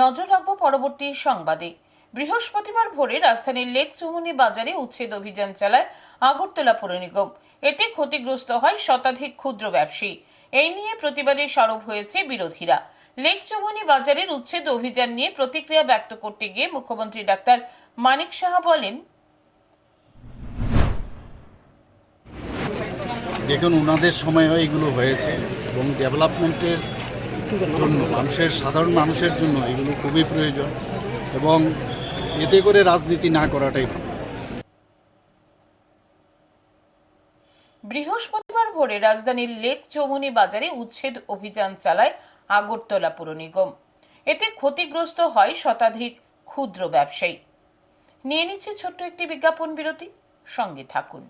নজর রাখব পরবর্তী সংবাদে। বৃহস্পতিবার ভোরে রাজধানীর লেক চুমুনি বাজারে উচ্ছেদ অভিযান চালায় আগরতলা পৌর নিগম। এতে ক্ষতিগ্রস্ত হয় শতাধিক ক্ষুদ্র ব্যবসায়ী। এই নিয়ে প্রতিবাদে সরব হয়েছে বিরোধীরা। লেক চৌমুনি বাজারের উচ্ছেদ অভিযান নিয়ে প্রতিক্রিয়া ব্যক্ত করতে গিয়ে মুখ্যমন্ত্রী ডাক্তার মানিক সাহা বলেন, দেখুন ওনাদের সময় এগুলো হয়েছে এবং ডেভেলপমেন্টের জন্য, মানুষের, সাধারণ মানুষের জন্য এগুলো খুবই প্রয়োজন এবং এতে করে রাজনীতি না করাটাই ভালো। বৃহস্পতিবার ভোরে রাজধানীর লেক চৌমুনি বাজারে উচ্ছেদ অভিযান চালায় আগরতলা পুর নিগম। এতে ক্ষতিগ্রস্ত হয় শতাধিক ক্ষুদ্র ব্যবসায়ী। নিয়ে নিচ্ছে ছোট্ট একটি বিজ্ঞাপন বিরতি, সঙ্গে থাকুন।